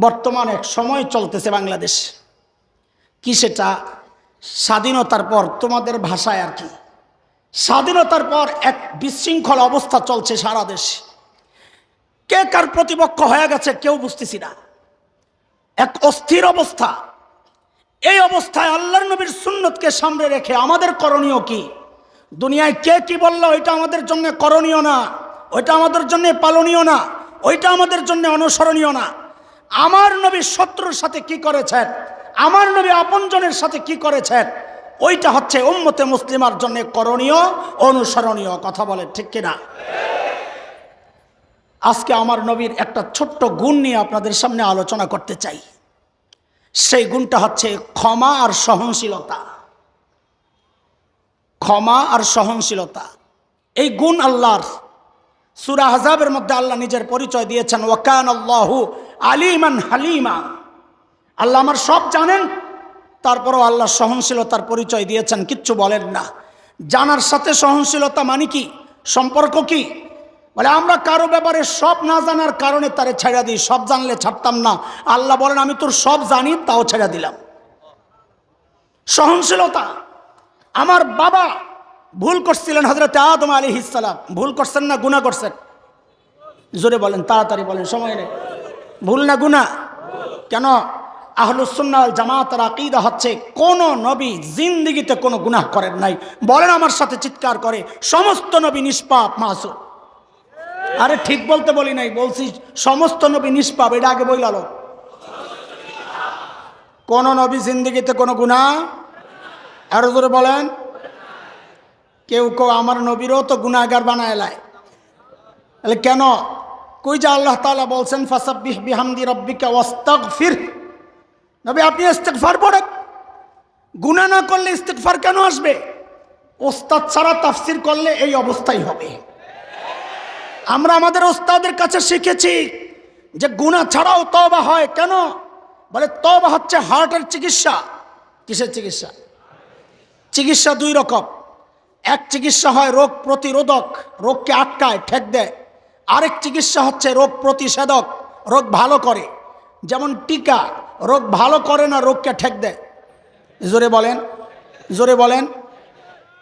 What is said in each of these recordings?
বর্তমান এক সময় চলতেছে বাংলাদেশ। কি সেটা? স্বাধীনতার পর তোমাদের ভাষায় আর কি। স্বাধীনতার পর এক বিশৃঙ্খল অবস্থা চলছে সারা দেশে। কে কার প্রতিপক্ষ হয়ে গেছে কেউ বুঝতেছি না। এক অস্থির অবস্থা। এই অবস্থায় আল্লাহর নবীর সুন্নতকে সামনে রেখে আমাদের করণীয় কি? দুনিয়ায় কে কি বলল ওইটা আমাদের জন্য করণীয় না। ওইটা আমাদের জন্য পালনীয় না। ওইটা আমাদের জন্য অনুসরণীয় না। আমার নবী শত্রুর সাথে কি করেছেন? আমার নবী আপনজনের সাথে কি করেছেন? ওইটা হচ্ছে উম্মতে মুসলিমার জন্য করণীয়, অনুসরণীয়। কথা বলে ঠিক কিনা? আজকে আমার নবীর একটা ছোট্ট গুণ নিয়ে আপনাদের সামনে আলোচনা করতে চাই। সেই গুণটা হচ্ছে ক্ষমা আর সহনশীলতা। ক্ষমা আর সহনশীলতা। এই গুণ আল্লাহর। সুরা হাজাবের মধ্যে আল্লাহ নিজের পরিচয় দিয়েছেন ওয়াকান আল্লাহু আলিমান হালিমা। আল্লাহ আমার সব জানেন, তারপরও আল্লাহ সহনশীলতার পরিচয় দিয়েছেন, কিচ্ছু বলেন না। জানার সাথে সহনশীলতা মানে কি? সম্পর্ক কি? বলে, আমরা কারও ব্যাপারে সব না জানার কারণে তারে ছেড়ে দিই, সব জানলে ছাড়তাম না। আল্লাহ বলেন, আমি তোর সব জানি, তাও ছেড়ে দিলাম। সহনশীলতা। আমার বাবা ভুল করছিলেন হজরত আদম আলী ইসালাম ভুল করছেন না গুণা করছেন? জোরে বলেন, তাড়াতাড়ি বলেন, সময় নেই। ভুল না গুণা কেন? আহলুসুন্নাল জামাতের আকিদা হচ্ছে কোন নবী জিন্দিগিতে কোনো গুনাহ করেন নাই। বলেন আমার সাথে চিৎকার করে, সমস্ত নবী নিষ্পাপ, মাসুম। আরে ঠিক বলতে বলি নাই, বলছি সমস্ত নবী নিষ্পাপ, এটা আগে বইলালো কোন নবী জিন্দিগিতে কোনো গুণা আরও জোরে বলেন। কেউ কেউ আমার নবীরও তো গুণাগার বানায় এলায় তাহলে কেন? কই যে আল্লাহ তাআলা বলছেন, ফাসাব্বিহ বিহামদি রব্বিকা ওয়াস্তাগফির। নবী, আপনি ইস্তেগফার পড়েন। গুনাহ না করলে ইস্তেগফার কেন আসবে? ওস্তাদ ছাড়া তাফসির করলে এই অবস্থাই হবে। আমরা আমাদের ওস্তাদের কাছে শিখেছি যে গুণা ছাড়াও তবা হয়। কেন? বলে তবা হচ্ছে হার্টের চিকিৎসা। কিসের চিকিৎসা? চিকিৎসা দুই রকম। এক চিকিৎসা হয় রোগ প্রতিরোধক, রোগকে আটকায়, ঠেক দেয়। আরেক চিকিৎসা হচ্ছে রোগ প্রতিষেধক, রোগ ভালো করে। যেমন টিকা, রোগ ভালো করে না রোগকে ঠেক দেয়। জোরে বলেন জোরে বলেন।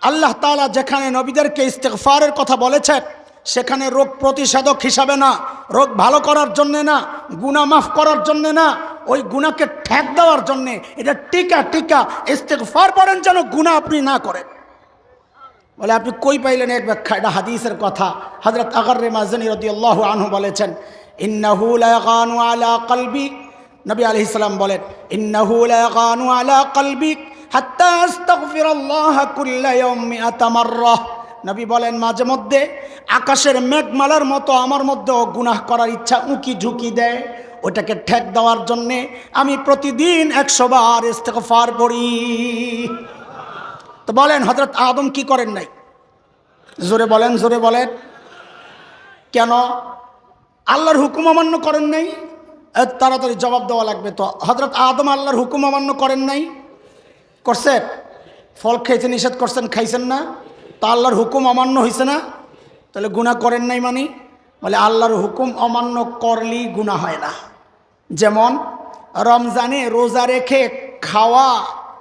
আল্লাহ তালা যেখানে নবীদেরকে ইস্তেগফারের কথা বলেছেন, সেখানে রোগ প্রতিষেধক হিসাবে না, রোগ ভালো করার জন্যে না গুণা মাফ করার জন্যে না, ওই গুণাকে ঠেক দেওয়ার জন্যে, এটা টিকা টিকা, ইস্তেগফার পড়েন যেন গুণা আপনি না করেন। বলে, আপনি কই পাইলেন? এক ব্যাখ্যা, এটা হাদিসের কথা। হজরত আগর রে মাজনী রদি আল্লাহ আনহু বলেছেন, ইন্নাহু লাগানু আলা কলবি। নবী আলাইহিস সালাম বলেন, ইন্নাহু লাগানু আলা কলবি নবী বলেন, মাঝে মধ্যে আকাশের মেঘমালার মতো আমার মধ্যেও গুনাহ করার ইচ্ছা উঁকি ঝুঁকি দেয়। ওটাকে ঠেক দেওয়ার জন্যে আমি প্রতিদিন একশো বার ইস্তেগফার পড়ি। তো বলেন হজরত আদম কি করেন নাই? জোরে বলেন জোরে বলেন। কেন? আল্লাহর হুকুম অমান্য করেন নাই? তাড়াতাড়ি জবাব দেওয়া লাগবে তো। হজরত আদম আল্লাহর হুকুম অমান্য করেন নাই? করছেন? ফল খেয়েছে, নিষেধ করছেন, খাইছেন না? তা আল্লাহর হুকুম অমান্য হয়েছে না? তাহলে গুণা করেন নাই মানে? বলে, আল্লাহর হুকুম অমান্য করলেই গুণা হয় না। যেমন, রমজানে রোজা রেখে খাওয়া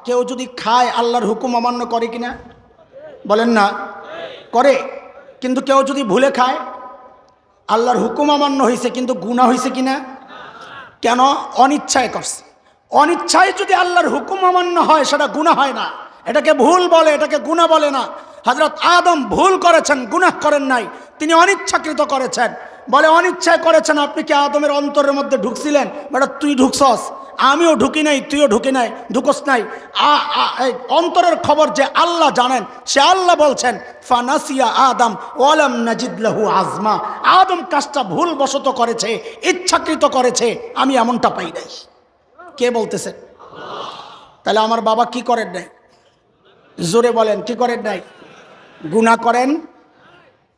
কেউ যদি খায়, আল্লাহর হুকুম অমান্য করে কিনা? বলেন না। করে। কিন্তু কেউ যদি ভুলে খায়, আল্লাহর হুকুম অমান্য হয়েছে কিন্তু গুণা হয়েছে কি না কেন? অনিচ্ছায় করছে। অনিচ্ছায় যদি আল্লাহর হুকুম অমান্য হয়, সেটা গুণা হয় না। এটাকে ভুল বলে, এটাকে গুণা বলে না। হজরত আদম ভুল করেছেন, গুনাহ করেন নাই। তিনি অনিচ্ছাকৃত করেছেন। বলে, অনিচ্ছায় করেছেন আপনি কি আদমের অন্তরের মধ্যে ঢুকছিলেন? বেটা, তুই ঢুকছস। আমিও ঢুকি নাই, তুইও ঢুকি নাই, ঢুকস নাই। অন্তরের খবর যে আল্লাহ জানেন, সে আল্লাহ বলছেন, ফানাসিয়া আদম ওয়ালাম নাজিদ লাহু আজমা। আদম কাজটা ভুল বশত করেছে, ইচ্ছাকৃত করেছে, আমি এমনটা পাই নাই। কে বলতেছেন তাহলে আমার বাবা কি করেন নাই? জোরে বলেন, কি করেন নাই? গুণা করেন?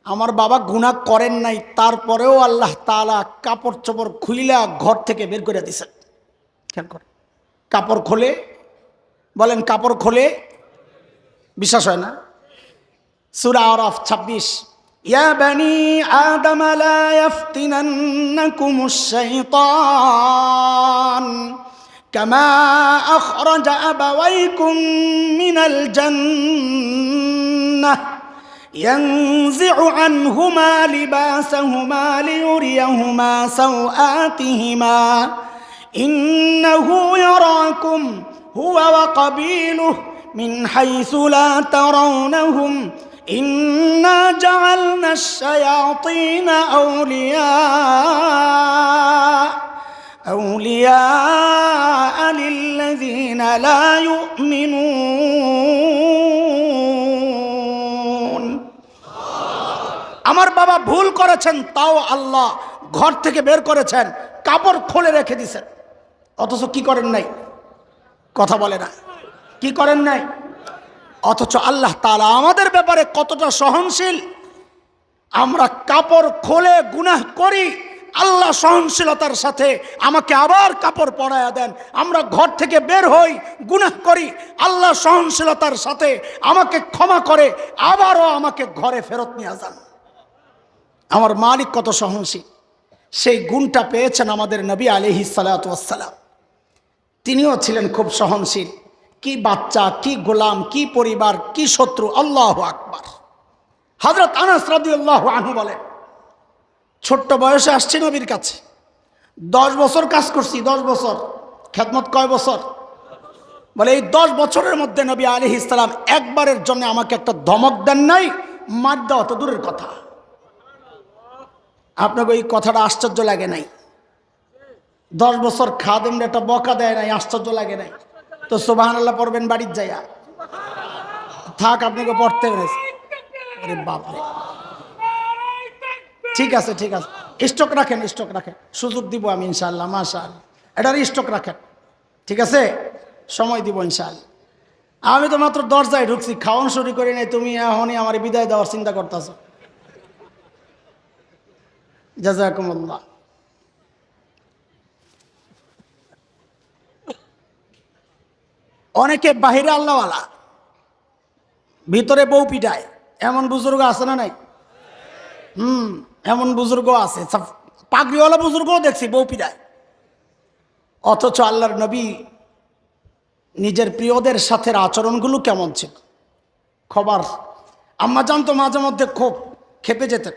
আমার বাবা গুণা করেন নাই তারপরেও আল্লাহ তাআলা কাপড় চোপড় খুইলা ঘর থেকে বের করে দিছেন খেয়াল করেন কাপড় খোলে বলেন কাপড় খোলে বিশ্বাস হয় না সুরা আরফ ছাব্বিশ يا بني آدم لا يفتننكم الشيطان كما أخرج أبويكم من الجنة ينزع عنهما لباسهما ليريهما سوآتهما. إنه يراكم هو وقبيله من حيث لا ترونهم. إنا جعلنا الشياطين أولياء. أولياء للذين لا يؤمنون. আমার বাবা ভুল করেছেন, তাও আল্লাহ ঘর থেকে বের করেছেন, কাপড় খুলে রেখে দিছেন অথচ কি করেন নাই? কথা বলে না। কি করেন নাই? অথচ আল্লাহ তালা আমাদের ব্যাপারে কতটা সহনশীল। আমরা কাপড় খোলে গুনাহ করি, আল্লাহ সহনশীলতার সাথে আমাকে আবার কাপড় পরাইয়া দেন। আমরা ঘর থেকে বের হই, গুনাহ করি, আল্লাহ সহনশীলতার সাথে আমাকে ক্ষমা করে, আবারও আমাকে ঘরে ফেরত নিয়ে যান। আমার মালিক কত সহনশীল। সেই গুণটা পেয়েছেন আমাদের নবী আলিহি সালাতাম তিনিও ছিলেন খুব সহনশীল। কি বাচ্চা, কি গোলাম, কি পরিবার, কি শত্রু, আল্লাহ আকবার। হজরত আনাস রাদি আল্লাহ আনহু বলেন, ছোট্ট বয়সে আসছি নবীর কাছে। দশ বছর কাজ করছি, দশ বছর। খেদমত কয় বছর? বলে, এই দশ বছরের মধ্যে নবী আলি ইসলাম একবারের জন্য আমাকে একটা ধমক দেন নাই, মার দেওয়া তো দূরের কথা। আপনাকে এই কথাটা আশ্চর্য লাগে নাই? দশ বছর খাদেম একটা বকা দেয় নাই, আশ্চর্য লাগে নাই। তো সোবাহান আল্লাহ পড়বেন বাড়ির যাইয়া। থাক, আপনাকে পড়তে আরে বাপরে। ঠিক আছে ঠিক আছে। স্টক রাখেন স্টক রাখেন। সুযোগ দিব আমি ইনশাল্লাহ মাশাল এটার স্টক রাখেন। ঠিক আছে? সময় দিব ইনশাল্লাহ আমি তো মাত্র দরজায় ঢুকছি খাওয়ান শুরু করি নাই, তুমি এখনই আমার বিদায় দেওয়ার চিন্তা করতেছ। জাজাকুমুল্লাহ অনেকে বাহিরে আল্লাহওয়ালা, ভিতরে বউ পিটায়। এমন বুজুর্গ আছে না নাই? হুম, এমন বুজুর্গ আছে। পাগড়িওয়ালা বুজুর্গও দেখছি বউ পিটায়। অথচ আল্লাহর নবী নিজের প্রিয়দের সাথে আচরণগুলো কেমন ছিল? খবর। আম্মা জানতো মাঝে মধ্যে খুব খেপে যেতেন।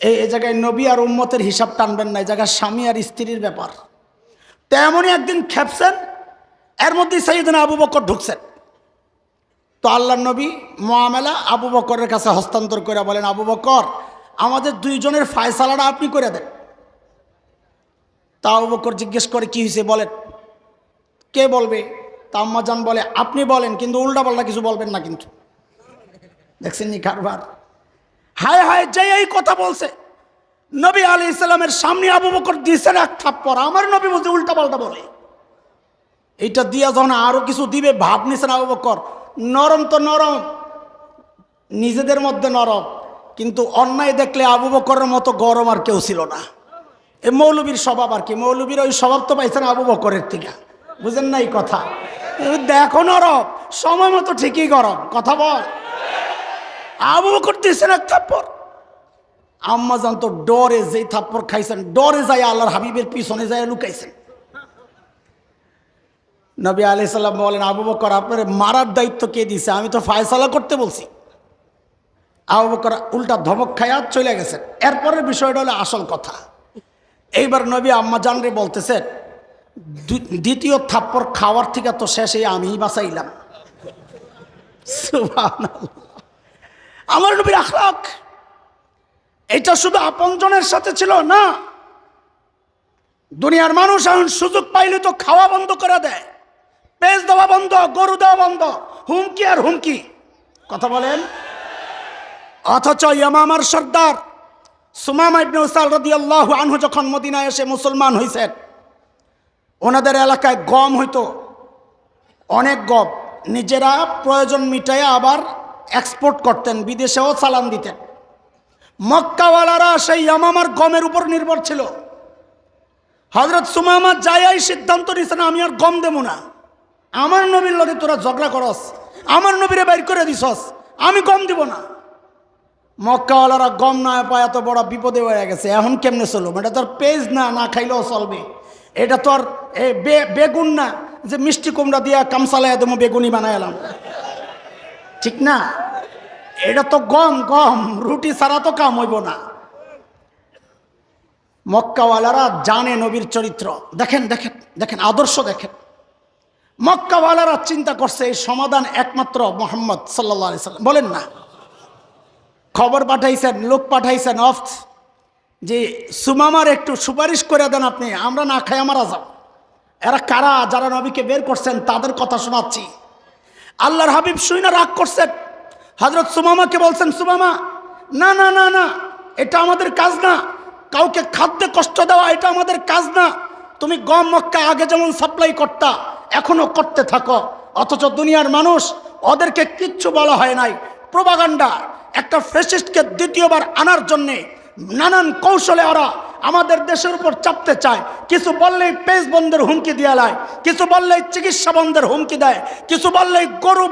এই জায়গায় নবী আর উম্মতের হিসাব টানবেন না, এই জায়গায় স্বামী আর স্ত্রীর ব্যাপার। তেমনই একদিন খেপছেন, এর মধ্যেই সাইদিন আবু বকর ঢুকছেন। তো আল্লাহ নবী মোয়ামেলা আবু বকরের কাছে হস্তান্তর করে বলেন, আবু বকর, আমাদের দুইজনের ফায়সালাটা আপনি করে দেন। তা আবু বকর জিজ্ঞেস করে, কি হয়েছে বলেন? কে বলবে? তা আম্মাজান বলে, আপনি বলেন, কিন্তু উল্টা পাল্টা কিছু বলবেন না কিন্তু। দেখছেন নি কারবার? হায় হায় যে এই কথা বলছে। নবী আলি ইসলামের সামনে আবু বকর দিয়েছেন এক থাপ্পর আমার নবী বলছে উল্টা পাল্টা বলে। এইটা দিয়া যখন আরও কিছু দিবে, ভাব নিছেন আবু বকর। নরম তো নরম, নিজেদের মধ্যে নরম। কিন্তু অন্যায় দেখলে আবু বকরের মতো গরম আর কেউ ছিল না। এ মৌলবীর স্বভাব আর কি। মৌলবীর ওই স্বভাব তো পাইছেন আবু বকরের থেকে। বুঝেন না এই কথা? দেখো নরম, সময় মতো ঠিকই গরম। কথা বল। আবু বকর দিয়েছেন এক থাপ্পর আম্মা জান তো ডরে যেই থাপ্পর খাইছেন, ডরে যায় আল্লাহর হাবিবের পিছনে যায় লুকাইছেন। নবী আলি সাল্লাম বলেন, আবু বকর, আপনার মারার দায়িত্ব কে দিছে? আমি তো ফায়সালা করতে বলছি। আবু বকর উল্টা ধমক খায়া চলে গেছেন। এরপরের বিষয়টা হলো আসল কথা। এইবার নবী আম্মা জানরে বলতেছেন দ্বিতীয় থাপ্পর খাওয়ার থেকে তো শেষে আমিই বাঁচাইলাম। আমার নবীর আখলাক। এটা শুধু আপনজনের সাথে ছিল না। দুনিয়ার মানুষ এখন সুযোগ পাইলে তো খাওয়া বন্ধ করে দেয়। পেজ দেওয়া বন্ধ, গরু দেওয়া বন্ধ, হুমকি আর হুমকি। কথা বলেন? অথচ ইয়ামামার সর্দার সুমামা আনহু যখন মদিনায় এসে মুসলমান হইছেন, ওনাদের এলাকায় গম হইতো। অনেক গম। নিজেরা প্রয়োজন মিটাইয়া আবার এক্সপোর্ট করতেন, বিদেশেও চালান দিতেন। মক্কাওয়ালারা সেই ইয়ামামার গমের উপর নির্ভর ছিল। হজরত সুমামা যাই সিদ্ধান্ত নিছেন আমি আর গম দেবো না। আমার নবীর লগে তোরা ঝগড়া করস, আমার নবীরে বাইর করে দিছস, আমি গম দিব না। মক্কাওয়ালারা গম না পায়, এত বড় বিপদে হয়ে গেছে। এখন কেমনে চলবো এটা তোর পেজ না না খাইলেও চলবে। এটা এ বে- বেগুন না, যে মিষ্টি কুমড়া দিয়া কামসালায় দেবো বেগুনি বানাইলাম ঠিক না? এটা তো গম গম, রুটি ছাড়া তো কাম হইব না। মক্কাওয়ালারা জানে নবীর চরিত্র। দেখেন দেখেন দেখেন, আদর্শ দেখেন। মক্কাওয়ালারা চিন্তা করছে, এই সমাধান একমাত্র মোহাম্মদ সাল্লাহ আলি সাল্লাম। বলেন না। খবর পাঠাইছেন, লোক পাঠাইছেন অফ যে সুমামার একটু সুপারিশ করে দেন আপনি, আমরা না খাই মারা যাব এরা কারা, যারা নবীকে বের করছেন, তাদের কথা শোনাচ্ছি। আল্লাহর হাবিব শুইনা রাগ করছেন হজরত সুমামাকে বলছেন, সুমামা, না না না না, এটা আমাদের কাজ না। কাউকে খাদ্যে কষ্ট দেওয়া, এটা আমাদের কাজ না। তুমি গম মক্কা আগে যেমন সাপ্লাই করতা, এখনও করতে থাকো। অথচ দুনিয়ার মানুষ ওদেরকে কিচ্ছু বলা হয় নাই। প্রবাগান্ডা, একটা ফেসিস্টকে দ্বিতীয়বার আনার জন্যে নানান কৌশলে ওরা আমাদের দেশের উপর চাপতে চায়। কিছু বললেই পেজ বন্ধের হুমকি দেওয়া হয় কিছু বললেই চিকিৎসা বন্ধের হুমকি দেয়, কিছু বললেই গরু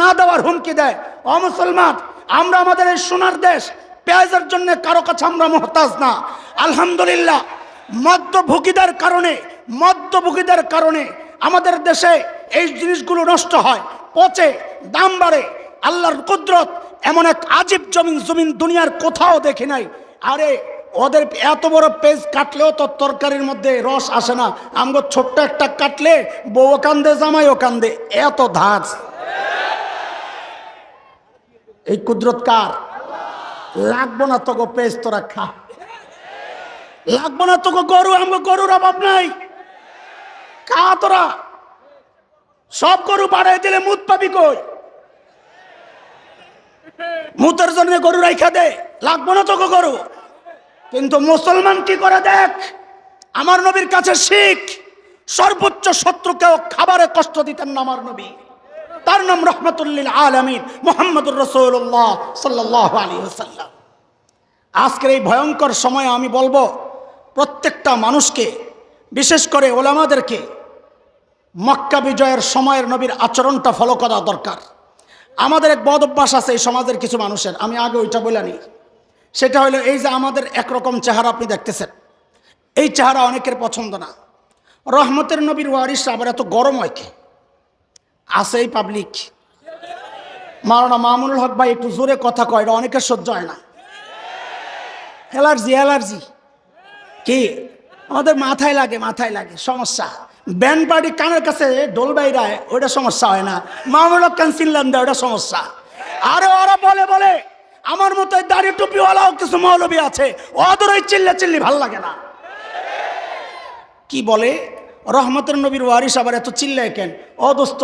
না দেওয়ার হুমকি দেয়। অ মুসলমান, আমরা আমাদের এই সোনার দেশ, পেঁয়াজের জন্য কারও কাছে আমরা মহতাজ না। আলহামদুলিল্লাহ মদ্যভোগীদের কারণে মদ্যভোগীদের কারণে আমাদের দেশে এই জিনিসগুলো নষ্ট হয়, পচে, দাম বাড়ে। আল্লাহর কুদরত এমন এক আজীব জমিন জমিন দুনিয়ার কোথাও দেখি নাই। আরে, ওদের এত বড় পেজ কাটলেও তো তরকারির মধ্যে রস আসে না। আমগো ছোট্ট একটা কাটলে, বউ কান্দে জামাই ও কান্দে, এত ধাঁচ। এই কুদরত কার? লাগবো না তোকে পেজ তোরা খা। লাগবো না তোকে গরু, আমগো গরুর অভাব নাই। খা তোরা। সব গরু বাড়াই দিলে মুদ পাবি কই? মুতের জন্য গরু রাইখা দে, লাগবো না তোকে গরু। কিন্তু মুসলমান কি করে দেখ? আমার নবীর কাছে শিখ। সর্বোচ্চ শত্রুকেও খাবারে কষ্ট দিতেন না আমার নবী। তার নাম রহমতুল্লিল আলমিন, মোহাম্মদুর রসুল্লাহ সাল্লাহ আলী সাল্লাম আজকের এই ভয়ঙ্কর সময়ে আমি বলব, প্রত্যেকটা মানুষকে, বিশেষ করে ওলামাদেরকে, মক্কা বিজয়ের সময়ের নবীর আচরণটা ফলো করা দরকার। আমাদের এক বদ অভ্যাস আছে এই সমাজের কিছু মানুষের, আমি আগে ওইটা বলে নিই। সেটা হলো এই যে আমাদের একরকম চেহারা আপনি দেখতেছেন। এই চেহারা অনেকের পছন্দ না। রহমতের নবীর ওয়ারিস আবার এত গরম হয় কি? আছে এই পাবলিক মারানা মামুনুল হক ভাই একটু জোরে কথা কয়, এটা অনেকের সহ্য হয় না। Allergy allergy. কি? আমাদের মাথায় লাগে মাথায় লাগে, সমস্যা। ব্যান্ড পার্টি কানের কাছে ডোল বাইরায়, ওইটা সমস্যা হয় না। মামুল হক কান চিনলাম দেয় ওটা সমস্যা। আরে ওরা বলে বলে, আমার মতো দাড়ি টুপিওয়ালাও কিছু মৌলবী আছে ওদের ওই চিল্লা চিল্লি ভালো লাগে না। কি বলে? রহমতের নবীর ওয়ারিস আবার এত চিল্লায় কেন? ও দোস্ত,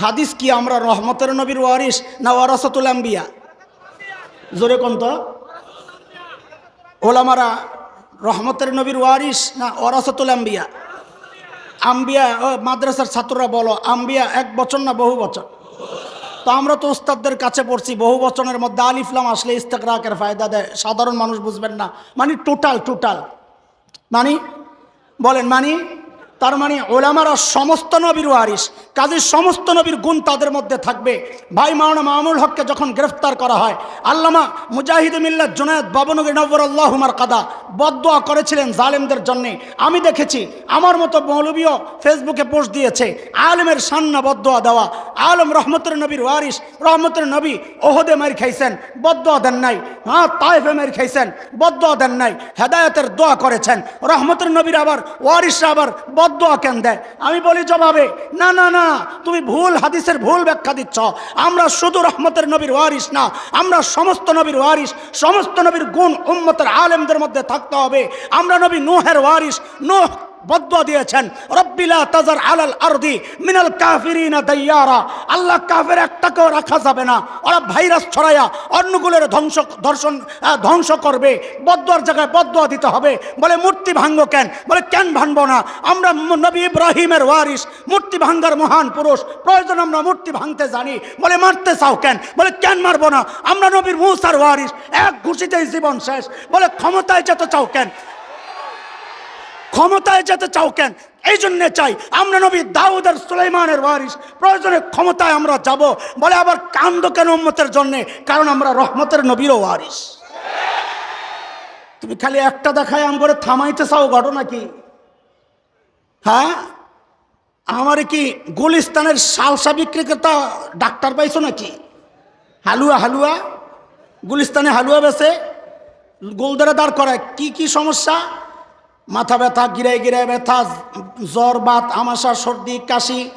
হাদিস কি আমরা রহমতের নবীর ওয়ারিস না ওয়ারাসাতুল আম্বিয়া? জোরে কোন তো? ওলামারা, রহমতের নবীর ওয়ারিস না ওয়ারাসাতুল আম্বিয়া? আম্বিয়া মাদ্রাসার ছাত্ররা বলো, আম্বিয়া এক বছর না বহু বচন তো আমরা তো উস্তাদদের কাছে পড়ছি, বহু বচনের মধ্যে আলিফলাম আসলে ইস্তেকরাকের ফায়দা দেয়। সাধারণ মানুষ বুঝবেন না। মানে টোটাল টোটাল মানে? বলেন মানে? তার মানে ওলামারা সমস্ত নবীর ওয়ারিস কাজে সমস্ত নবীর গুণ তাদের মধ্যে থাকবে। ভাই মাওলানা মামুল হককে যখন গ্রেফতার করা হয়, আল্লামা মুজাহিদ মিল্লা জুনায়দ বাবনগর নবর আল্লাহমার কাদা বদোয়া করেছিলেন জালেমদের জন্যে। আমি দেখেছি, আমার মতো মৌলবীও ফেসবুকে পোস্ট দিয়েছে, আলমের সান্না বদোয়া দেওয়া। আলম রহমতের নবীর ওয়ারিস রহমতের নবী ওহদে মার খাইছেন বদোয়া দেন নাই। হ্যাঁ তাইফে মার খাইছেন বদোয়া দেন নাই। হেদায়তের দোয়া করেছেন। রহমতের নবীর আবার ওয়ারিসরা আবার বদোয়া কেন দেয়? আমি বলি জবাবে, না না না, তুমি ভুল হাদিসের ভুল ব্যাখ্যা দিচ্ছ। আমরা শুধু রহমতের নবীর ওয়ারিস না, আমরা সমস্ত নবীর ওয়ারিস সমস্ত নবীর গুণ উম্মতের আলেমদের মধ্যে থাকতে হবে। আমরা নবী নোহের ওয়ারিস নোহ বদুয়া দিয়েছেন রব্বিলা তাজার আলাল আরদি মিনাল কাফিরিনা দাইয়ারা। আল্লাহ কাফের একটাকেও রাখা যাবে না। ওরা ভাইরাস ছড়াইয়া অন্যগুলোর ধ্বংস, ধর্ষণ ধ্বংস করবে। বদুয়ার জায়গায় বদুয়া দিতে হবে। বলে, মূর্তি ভাঙ্গ কেন? বলে, কেন ভাঙব না? আমরা নবী ইব্রাহিমের ওয়ারিস। মূর্তি ভাঙ্গার মহান পুরুষ। প্রয়োজন আমরা মূর্তি ভাঙতে জানি। বলে, মারতে চাও কেন? বলে, কেন মারবো না? আমরা নবীর মুসার ওয়ারিস। এক ঘুষিতেই জীবন শেষ। বলে, ক্ষমতায় যেতে চাও কেন? ক্ষমতায় যেতে চাও কেন? এই জন্যে চাই, আমরা নবী দাউদের সুলাইমানের ওয়ারিস প্রয়োজনে ক্ষমতায় আমরা যাব। বলে আবার কান্দ কেন উম্মতের জন্যে? কারণ আমরা রহমতের নবীরও ওয়ারিস তুমি খালি একটা দেখায় আম করে থামাইতে চাও ঘটনা কি? হ্যাঁ? আমার কি গুলিস্তানের সালসা বিক্রেতা ডাক্তার পাইছো নাকি? হালুয়া হালুয়া? গুলিস্তানে হালুয়া বেছে? গোলদারে দাঁড় করায়। কি কি সমস্যা? মাথা ব্যথা, গিরায় গিরায় ব্যথা, জ্বর, বাত, আমাশা, সর্দি, কাশি,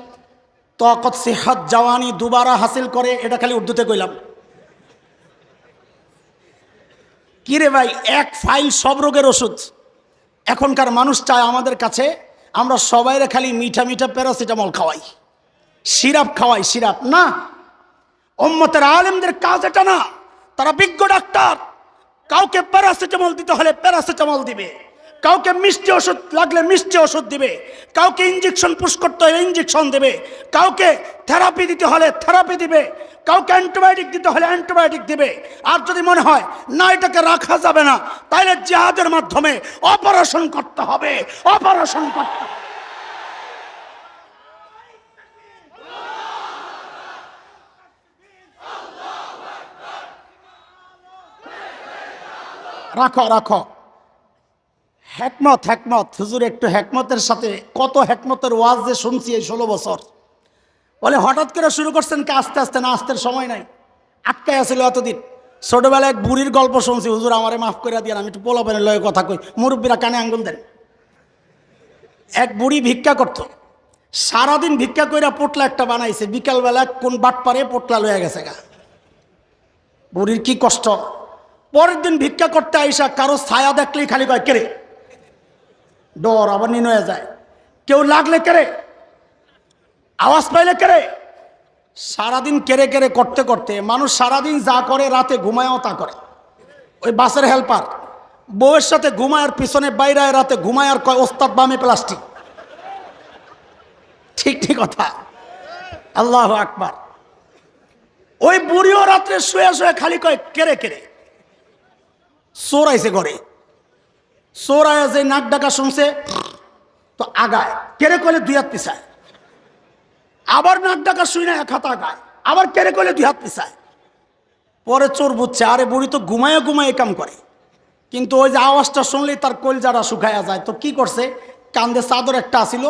তকত, সেহাত, জওয়ানি, দুবারা হাসিল করে এটা খালি উর্দুতে কইলাম। কিরে ভাই, এক ফাইল সব রোগের ওষুধ। এখনকার মানুষ চায় আমাদের কাছে আমরা সবাইরে খালি মিঠা মিঠা প্যারাসিটামল খাওয়াই। সিরাপ খাওয়াই, সিরাপ। না ওম্মতের আলেমদের কাজ এটা না। তারা বিজ্ঞ ডাক্তার। কাউকে প্যারাসিটামল দিতে হলে প্যারাসিটামল দিবে। কাউকে মিষ্টি ওষুধ লাগলে মিষ্টি ওষুধ দিবে, কাউকে ইঞ্জেকশন পুশ করতে হলে ইঞ্জেকশন দেবে, কাউকে থেরাপি দিতে হলে থেরাপি দিবে, কাউকে অ্যান্টিবায়োটিক দিতে হলে অ্যান্টিবায়োটিক দিবে। আর যদি মনে হয়, না, এটাকে রাখা যাবে না তাহলে জাহাজের মাধ্যমে অপারেশন করতে হবে অপারেশন করতে হবে। রাখো রাখো। হ্যাকমত হ্যাকমত হুজুর, একটু হ্যাকমতের সাথে, কত হ্যাকমতের ওয়াজ যে শুনছি এই ষোলো বছর। বলে, হঠাৎ করে শুরু করছেন কি? আস্তে আস্তে, না আসতে সময় নাই। আটকায় আছিল এতদিন। ছোটবেলায় এক বুড়ির গল্প শুনছি, হুজুর, আমারে মাফ করে দিয়ে আমি একটু পোলাপেনের লয়ে কথা কই। মুরব্বীরা কানে আঙ্গুল দেন। এক বুড়ি ভিক্ষা করত। সারাদিন ভিক্ষা কইরা পোটলা একটা বানাইছে, বিকালবেলা কোন বাট পারে পোটলা লয়ে গেছে গা। বুড়ির কি কষ্ট। পরের দিন ভিক্ষা করতে আইসা কারও ছায়া দেখলেই খালি কয় কেরে ডর আবার নিন হয়ে যায়। কেউ লাগলে কেরে আওয়াজ পাইলে কেরে সারাদিন কেড়ে কেড়ে করতে করতে, মানুষ সারাদিন যা করে রাতে ঘুমায়ও তা করে। ওই বাসের হেল্পার, বউয়ের সাথে ঘুমায় আর পিছনে বাইরে রাতে ঘুমায় আর কয়, ওস্তাদ, বামে প্লাস্টিক। ঠিক ঠিক কথা। আল্লাহ আকবার। ওই বুড়িও রাত্রে শুয়ে শুয়ে খালি কয়, কেড়ে কেড়ে। চোর আইসে ঘরে। চোর আয়া যে নাক ডাকা শুনছে, তো আগায়। কেড়ে কলে দুই হাত পিছায়। আবার নাক ডাকা শুই না, এক হাত আগায়। আবার কেড়ে কলে দুই হাত পিছায়। পরে চোর বুঝছে, আরে বুড়ি তো ঘুমায় ঘুমায় কাম করে। কিন্তু ওই যে আওয়াজটা শুনলেই তার কলজারা শুকায়া যায়। তো কি করছে? কান্দে চাদর একটা আসিল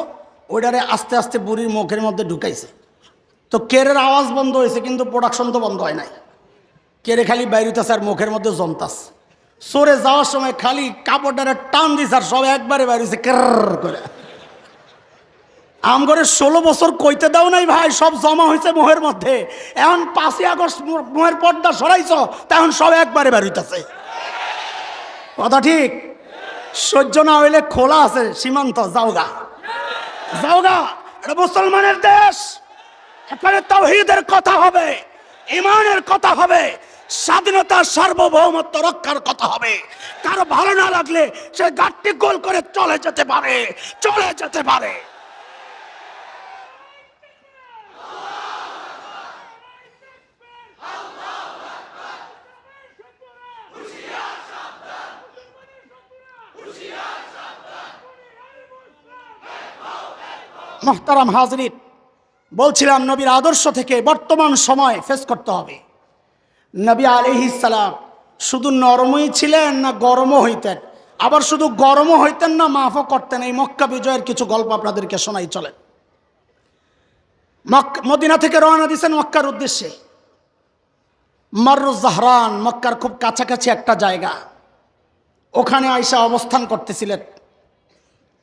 ওইটারে আস্তে আস্তে বুড়ির মুখের মধ্যে ঢুকাইছে। তো কেরের আওয়াজ বন্ধ হয়েছে, কিন্তু প্রোডাকশন তো বন্ধ হয় নাই। কেড়ে খালি বাইরিতেছে আর মুখের মধ্যে জমতাস সরে যাওয়ার সময় খালি কাপড়টারে টান দিস আর সব একবারে বাইরেছে কের করে। আম করে ষোলো বছর কইতে দাও নাই ভাই, সব জমা হয়েছে মোহের মধ্যে। এখন পাঁচই আগস্ট মোহের পর্দা সরাইছ, তখন সব একবারে বেরোইতেছে কথা ঠিক? সহ্য না হইলে খোলা আছে, সীমান্ত যাওগা যাওগা এটা মুসলমানের দেশ। এখানে তাওহীদের কথা হবে ইমানের কথা হবে। স্বাধীনতা সার্বভৌমত্ব রক্ষার কথা হবে। কারও ভালো না লাগলে সে গাঠটি গোল করে চলে যেতে পারে, চলে যেতে পারে। মোহতারাম হাজরিন, বলছিলাম নবীর আদর্শ থেকে বর্তমান সময় ফেস করতে হবে। নবী সালাম শুধু নরমই ছিলেন না গরমও হইতেন। আবার শুধু গরমও হইতেন না, মাফও করতেন। এই মক্কা বিজয়ের কিছু গল্প আপনাদেরকে শোনাই, চলেন। মক মদিনা থেকে রওনা দিয়েছেন মক্কার উদ্দেশ্যে। জাহরান, মক্কার খুব কাছাকাছি একটা জায়গা। ওখানে আইসা অবস্থান করতেছিলেন।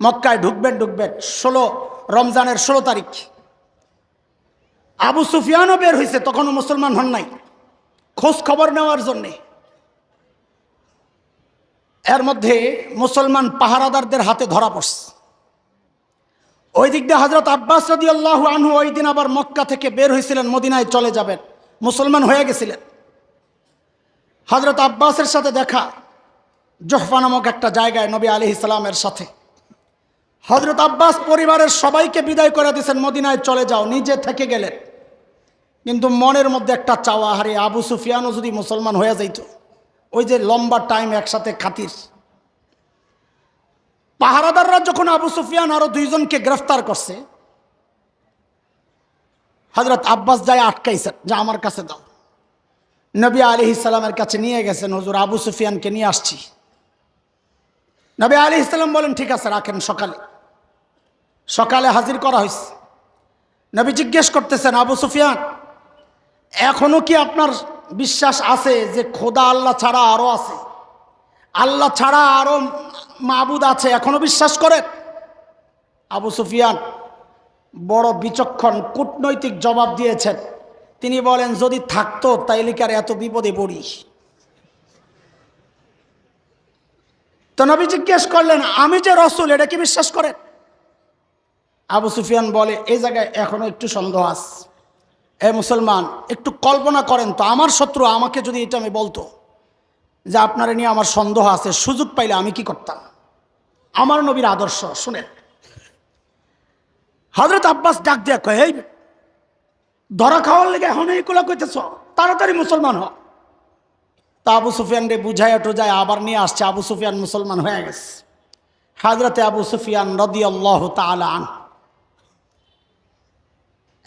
মক্কায় ঢুকবেন ঢুকবেন। ষোলো, রমজানের ষোলো তারিখ। আবু সুফিয়ানও বের হয়েছে তখনও মুসলমান হন নাই। খোঁজ খবর নেওয়ার জন্যে। এর মধ্যে মুসলমান পাহারাদারদের হাতে ধরা পড়ছে। ওই দিক দিয়ে হজরত আব্বাস রদি আল্লাহ আনহু ওই দিন আবার মক্কা থেকে বের হয়েছিলেন, মদিনায় চলে যাবেন। মুসলমান হয়ে গেছিলেন। হজরত আব্বাসের সাথে দেখা, জহফা নামক একটা জায়গায় নবী আলি ইসলামের সাথে। হজরত আব্বাস পরিবারের সবাইকে বিদায় করে দিয়েছেন, মদিনায় চলে যাও, নিজে থেকে গেলেন। কিন্তু মনের মধ্যে একটা চাওয়া হারে আবু সুফিয়ানও যদি মুসলমান হয়ে যাইত, ওই যে লম্বা টাইম একসাথে খাতির। পাহারাদাররা যখন আবু সুফিয়ান আরও দুইজনকে গ্রেফতার করছে হজরত আব্বাস যায় আটকাইছেন, যা আমার কাছে দাও। নবী আলি ইসলামের কাছে নিয়ে গেছেন, হুজুর, আবু সুফিয়ানকে নিয়ে আসছি। নবী আলি ইসলাম বলেন, ঠিক আছে, রাখেন সকালে। সকালে হাজির করা হয়েছে নবী জিজ্ঞেস করতেছেন, আবু সুফিয়ান এখনও কি আপনার বিশ্বাস আছে যে খোদা আল্লাহ ছাড়া আরও আছে? আল্লাহ ছাড়া আরও মাবুদ আছে, এখনও বিশ্বাস করেন? আবু সুফিয়ান বড় বিচক্ষণ, কূটনৈতিক জবাব দিয়েছেন। তিনি বলেন, যদি থাকতো, তাইলে কি আর এত বিপদে পড়ি তো নবী জিজ্ঞেস করলেন, আমি যে রসুল, এটা কি বিশ্বাস করেন? আবু সুফিয়ান বলে এই জায়গায় এখনও একটু সন্দেহ আছে। এ মুসলমান, একটু কল্পনা করেন তো, আমার শত্রু আমাকে যদি এটা আমি বলতো যে আপনারা নিয়ে আমার সন্দেহ আছে, সুযোগ পাইলে আমি কি করতাম? আমার নবীর আদর্শ, শুনেন। হজরত আব্বাস ডাক দিয়া কয়, এই, ধরা খাওয়ার লেগে এখন এইগুলো কইতেছ? তাড়াতাড়ি মুসলমান হ। তা আবু সুফিয়ান রে বুঝাইয়া টুজায় আবার নিয়ে আসছে, আবু সুফিয়ান মুসলমান হয়ে গেছে। হাজরতে আবু সুফিয়ান রদি আল্লাহ তালান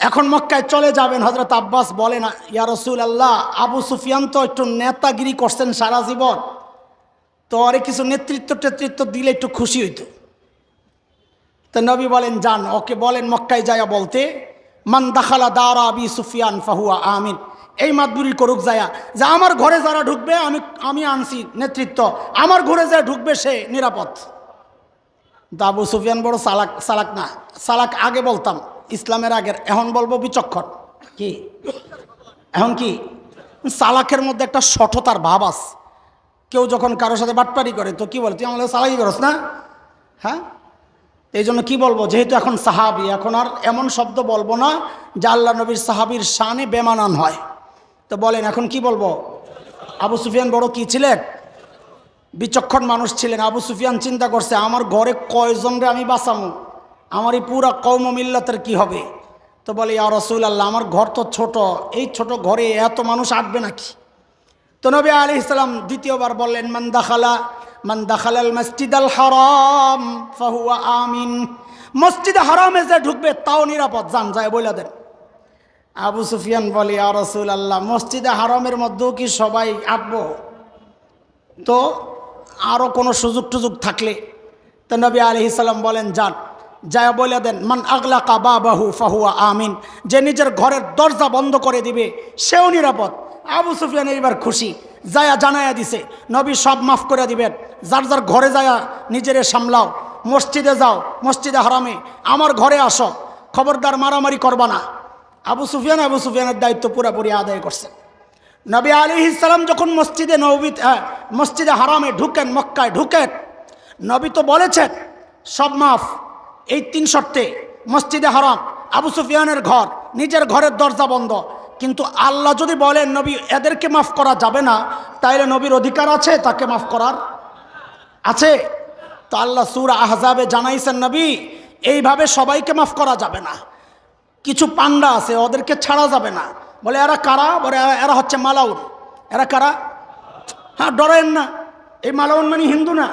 এখন মক্কায় চলে যাবেন হজরত আব্বাস বলেন, ইয়া রসুল আল্লাহ আবু সুফিয়ান তো একটু নেতাগিরি করছেন সারা জীবন। তো আরে কিছু নেতৃত্ব টেতৃত্ব দিলে একটু খুশি হইতো। তো নবী বলেন, যান। ওকে বলেন, মক্কায় যায়া বলতে, মান দাখালা দারা আবি সুফিয়ান ফাহুয়া আমিন। এই মাতবুরি করুক যায়া, যে আমার ঘরে যারা ঢুকবে, আমি আমি আনছি নেতৃত্ব। আমার ঘরে যা ঢুকবে, সে নিরাপদ। আবু সুফিয়ান বড় সালাক সালাক না, সালাক আগে বলতাম। ইসলামের আগের, এখন বলব বিচক্ষণ। কি? এখন কি? সালাকের মধ্যে একটা সঠতার ভাব আছে কেউ যখন কারোর সাথে বাটপারি করে, তো কি বলে? তুই আমাদের সালাকি করস না? হ্যাঁ? এই জন্য কী বলব? যেহেতু এখন সাহাবি, এখন আর এমন শব্দ বলব না যে আল্লাহ নবীর সাহাবির শানে বেমানান হয়। তো বলেন, এখন কি বলব? আবু সুফিয়ান বড় কি ছিলেন? বিচক্ষণ মানুষ ছিলেন। আবু সুফিয়ান চিন্তা করছে, আমার ঘরে কয়জনরে আমি বাঁচামো? আমার এই পুরা কৌম মিল্লাতের কি হবে? তো বলে, ইয়া রসুল আল্লাহ আমার ঘর তো ছোট, এই ছোট ঘরে এত মানুষ আটবে নাকি? তো নবী আলি ইসলাম দ্বিতীয়বার বললেন, মান দাখালা, মান মসজিদ আল হারাম, ফাহুয়া আমিন। মসজিদে হারামে যে ঢুকবে, তাও নিরাপদ, যান, যায় বলে দেন। আবু সুফিয়ান বলে আর রসুল আল্লাহ মসজিদে হারামের মধ্যেও কি সবাই আঁকবো তো আরও কোনো সুযোগ টুযোগ থাকলে, তো নবী আলি ইসলাম বলেন, যান। যায় বলে দেন, মান আগলা কাবা বাহু ফাহুয়া আমিন। যে নিজের ঘরের দরজা বন্ধ করে দিবে, সেও নিরাপদ। আবু সুফিয়ান এইবার খুশি, যায়া জানায়া দিছে, নবী সব মাফ করে দিবেন, যার যার ঘরে যায়া নিজেরে সামলাও, মসজিদে যাও, মসজিদে হারামে, আমার ঘরে আসো, খবরদার মারামারি করবা না। আবু সুফিয়ান আবু সুফিয়ানের দায়িত্ব পুরোপুরি আদায় করছে। নবী আলী ইসলাম যখন মসজিদে নবী মসজিদে হারামে ঢুকেন, মক্কায় ঢুকেন, নবী তো বলেছেন, সব মাফ। এই তিন শর্তে, মসজিদে হারাম, আবু সুফিয়ানের ঘর, নিজের ঘরের দরজা বন্ধ। কিন্তু আল্লাহ যদি বলেন, নবী, এদেরকে মাফ করা যাবে না, তাইলে নবীর অধিকার আছে, তাকে মাফ করার? আছে। তো আল্লাহ সুর আহজাবে জানাইছেন, নবী, এইভাবে সবাইকে মাফ করা যাবে না। কিছু পান্ডা আছে, ওদেরকে ছাড়া যাবে না। বলে, এরা কারা? বলে, এরা- হচ্ছে মালাউন। এরা কারা? হ্যাঁ ডরেন না। এই মালাউন মানে হিন্দু না।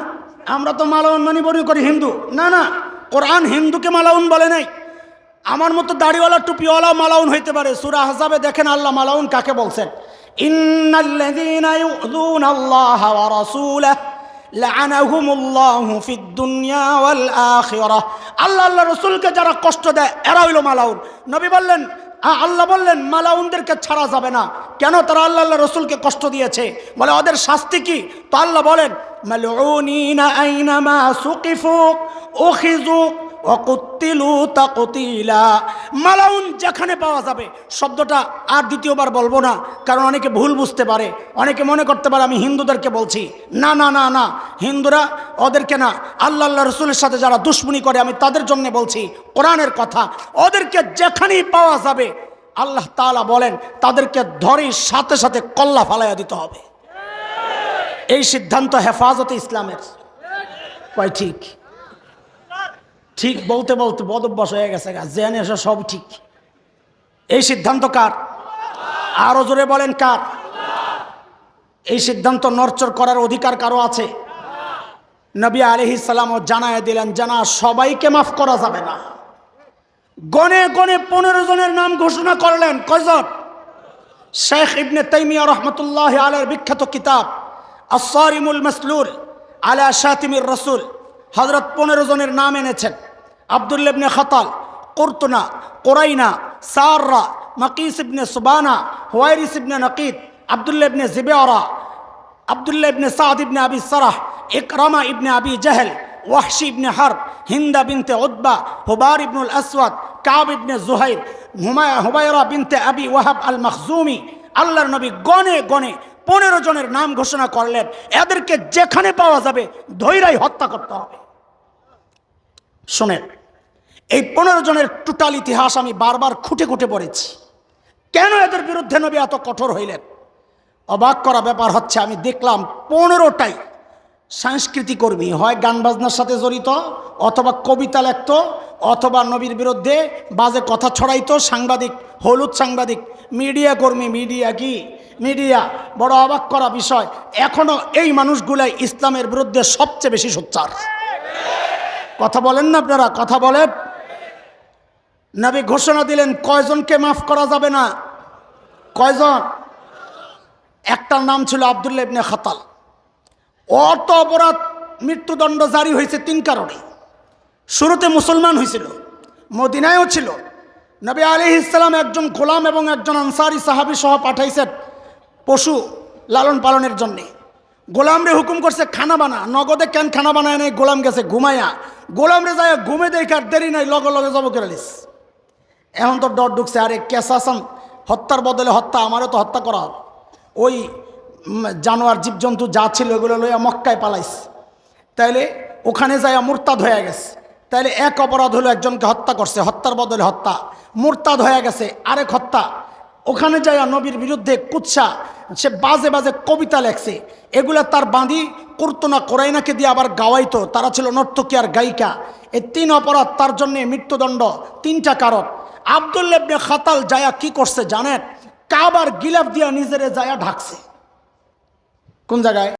আমরা তো মালাউন মানে মনে করি হিন্দু। না না কোরআন হিন্দুকে মালাউন বলে নাই। আমার মতো দাড়িওয়ালা, টুপিওয়ালা মালাউন হইতে পারে। সুরা হাসাবে দেখেন আল্লাহ মালাউন কাকে বলছেন? আল্লাহ আল্লাহ রাসূলকে যারা কষ্ট দেয়, এরা হইল মালাউন। নবী বললেন আল্লাহ বললেন, মালাউনদেরকে ছাড়া যাবে না। কেন? তারা আল্লাহ আল্লাহ রসুলকে কষ্ট দিয়েছে। বলে, ওদের শাস্তি কি? তো আল্লাহ বলেন, মালউনিনা আইনামা সুকিফুক উখিযু অকুত্তিলু তাকতিলা। মালাউন যেখানে পাওয়া যাবে। শব্দটা আর দ্বিতীয়বার বলব না, কারণ অনেকে ভুল বুঝতে পারে। অনেকে মনে করতে পারে আমি হিন্দুদেরকে বলছি। না না না না, হিন্দুরা ওদেরকে না, আল্লাহ আল্লাহ রসুলের সাথে যারা দুশ্মনী করে, আমি তাদের জন্য বলছি, কোরআনের কথা। ওদেরকে যেখানেই পাওয়া যাবে, আল্লাহ তাআলা বলেন, তাদেরকে ধরেই সাথে সাথে কল্লা ফালাইয়া দিতে হবে। এই সিদ্ধান্ত হেফাজতে ইসলামের। কয় ঠিক? ঠিক বলতে বলতে বদভ্যাস হয়ে গেছে জেনে এসে সব ঠিক। এই সিদ্ধান্ত কার? আরও জোরে বলেন কার? এই সিদ্ধান্ত নরচর করার অধিকার কারও আছে? নবী আলহি সালামও জানায় দিলেন, জানা সবাইকে মাফ করা যাবে না। গনে গনে পনেরো জনের নাম ঘোষণা করলেন, কয়জন? শেখ ইবনে তাইমিয়া রহমতুল্লাহ আলের বিখ্যাত কিতাব আসারিমুল মাসলুল আলা শাতিমির রসুল। হজরত পনেরো জনের নাম এনেছেন। আবদুল্লেবনে খতাল, কর্তনা, কোরাইনা, সাররা, মকিস ইবনে সুবানা, হুয়াইরিস ইবনে নকিদ আবদুল্লেবনে জিবেওরা আবদুল্লাহ ইবনে সাদ ইবনে আবি সারাহ, ইকরামা ইবনে আবি জাহেল, ওয়াহশি ইবনে হারব, হিন্দা বিনতে উদ্বা হুবার ইবনুল আসওয়াদ, কাব ইবনে জুহাইর, হুমায়া, হুবায়রা বিনতে আবি ওয়াহাব আল মখজুমি আল্লাহর নবী গনে গনে পনেরো জনের নাম ঘোষণা করলেন। এদেরকে যেখানে পাওয়া যাবে ধৈরাই হত্যা করতে হবে। শোনেন, এই পনেরো জনের টোটাল ইতিহাস আমি বারবার খুঁটে খুঁটে পড়েছি। কেন এদের বিরুদ্ধে নবী এত কঠোর হইলেন? অবাক করা ব্যাপার হচ্ছে, আমি দেখলাম পনেরোটাই সাংস্কৃতিক কর্মী হয়, গান বাজনার সাথে জড়িত, অথবা কবিতা লেখত, অথবা নবীর বিরুদ্ধে বাজে কথা ছড়াইতো, সাংবাদিক হলুদ সাংবাদিক, মিডিয়া কর্মী, মিডিয়া কি? মিডিয়া, বড় অবাক করা বিষয়, এখনও এই মানুষগুলাই ইসলামের বিরুদ্ধে সবচেয়ে বেশি সোচ্চার। কথা বলেন না আপনারা, কথা বলেন। নবী ঘোষণা দিলেন, কয়জনকে মাফ করা যাবে না? কয়জন? একটার নাম ছিল আবদুল্লাহ ইবনে খাতাল। অত অপরাধ, মৃত্যুদণ্ড জারি হয়েছে তিন কারণে। শুরুতে মুসলমান হয়েছিল, মদিনায়ও ছিল নবী আলি ইসলাম একজন গোলাম এবং একজন আনসারি সাহাবি সহ পাঠাইছেন পশু লালন পালনের জন্যে। গোলামরে হুকুম করছে, খানা বানা। নগদে কেন খানা বানায় নাই? গোলাম গেছে ঘুমাইয়া গোলামরে যায় ঘুমে দেখার দেরি নাই, লগে লগে জব করে লিস এখন তো ডর ঢুকছে, আরে কেসাসান হত্যার বদলে হত্যা, আমারও তো হত্যা করা। ওই জানোয়ার জীবজন্তু যা ছিল, ওগুলো লইয়া মক্কায় পালাইস। তাইলে ওখানে যায় মুরতাদ হয়ে গেছে। তাইলে এক অপরাধ হলো একজনকে হত্যা করছে, হত্যার বদলে হত্যা। মুরতাদ হয়ে গেছে, আরেক হত্যা। ওখানে যায় নবীর বিরুদ্ধে কুৎসা, সে বাজে বাজে কবিতা লেখছে। এগুলা তার বাঁধি করতো না করাই কোরাইনাকে দিয়ে আবার গাওয়াইতো। তারা ছিল নর্তকী আর গায়িকা। এই তিন অপরাধ তার জন্যে মৃত্যুদণ্ড, তিনটা কারণ। আবদুল্লেবনে খাতাল জায়া কি করছে জানেন? কাবার গিলাফ দিয়া নিজেরে জায়া ঢাকছে। কোন জায়গায়?